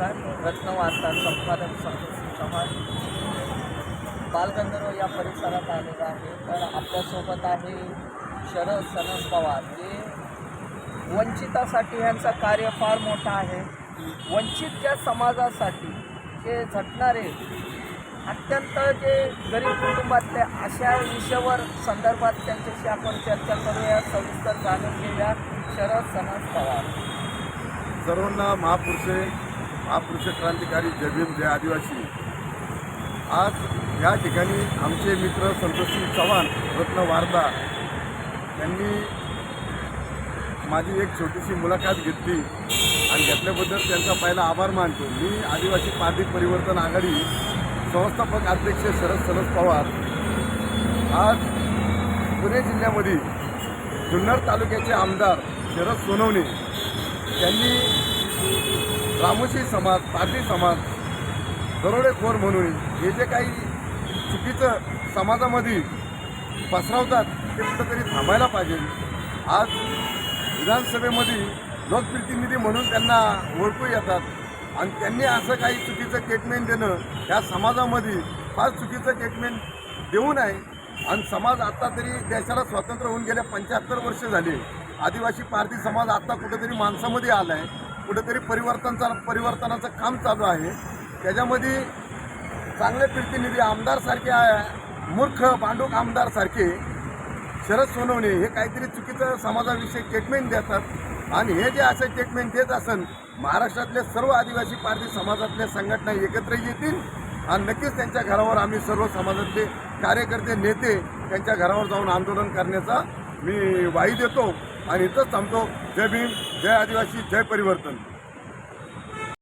रत्नवार्ता संपादक संतोष चव्हाण. बालगंधर्व या परिसरात आलेला आहे. तर आपल्यासोबत आहे शरद सनद पवार. जे वंचितासाठी ह्यांचं कार्य फार मोठं आहे. वंचित ज्या समाजासाठी जे झटणारे अत्यंत जे गरीब कुटुंबातले अशा विषयावर संदर्भात त्यांच्याशी आपण चर्चा करूया सविस्तर जाणून घेऊया. शरद सनद पवार. सर्वांना महापुरुषे महापुरुष क्रांतिकारी जयभीम जय आदिवासी. आज या ठिकाणी आमचे मित्र संतोषसिंग चव्हाण रत्न वार्ता यांनी माझी एक छोटीशी मुलाखत घेतली आणि घेतल्याबद्दल त्यांचा पहिला आभार मानतो. मी आदिवासी पार्टी परिवर्तन आघाडी संस्थापक अध्यक्ष शरद सरस पवार. आज पुणे जिल्ह्यामध्ये जुन्नर तालुक्याचे आमदार शरद सोनवणे त्यांनी रामोशी समाज पारधी समाज दरोडेखोर म्हणून हे जे काही चुकीचं समाजामध्ये पसरवतात ते कुठंतरी थांबायला पाहिजे. आज विधानसभेमध्ये लोकप्रतिनिधी म्हणून त्यांना ओळखू येतात आणि त्यांनी असं काही चुकीचं ट्रीटमेंट देणं या समाजामध्ये फार चुकीचं ट्रीटमेंट देऊ नये. आणि समाज आत्ता तरी देशाला स्वातंत्र्य होऊन गेल्या पंच्याहत्तर वर्ष झाली. आदिवासी पारधी समाज आत्ता कुठेतरी माणसामध्ये आला आहे कुठेतरी परिवर्तनचा परिवर्तनाचं काम चालू आहे. त्याच्यामध्ये चांगले प्रतिनिधी आमदारसारखे मूर्ख भांडूक आमदारसारखे शरद सोनवणे हे काहीतरी चुकीचं समाजाविषयी स्टेटमेंट देतात. आणि हे जे असं स्टेटमेंट देत असन महाराष्ट्रातले सर्व आदिवासी पारधी समाजातल्या संघटना एकत्र येतील आणि नक्कीच त्यांच्या घरावर आम्ही सर्व समाजातले कार्यकर्ते नेते त्यांच्या घरावर जाऊन आंदोलन करण्याचा मी वाई देतो. आणि इथंच थांबतो. जय भीम जय आदिवासी जय परिवर्तन.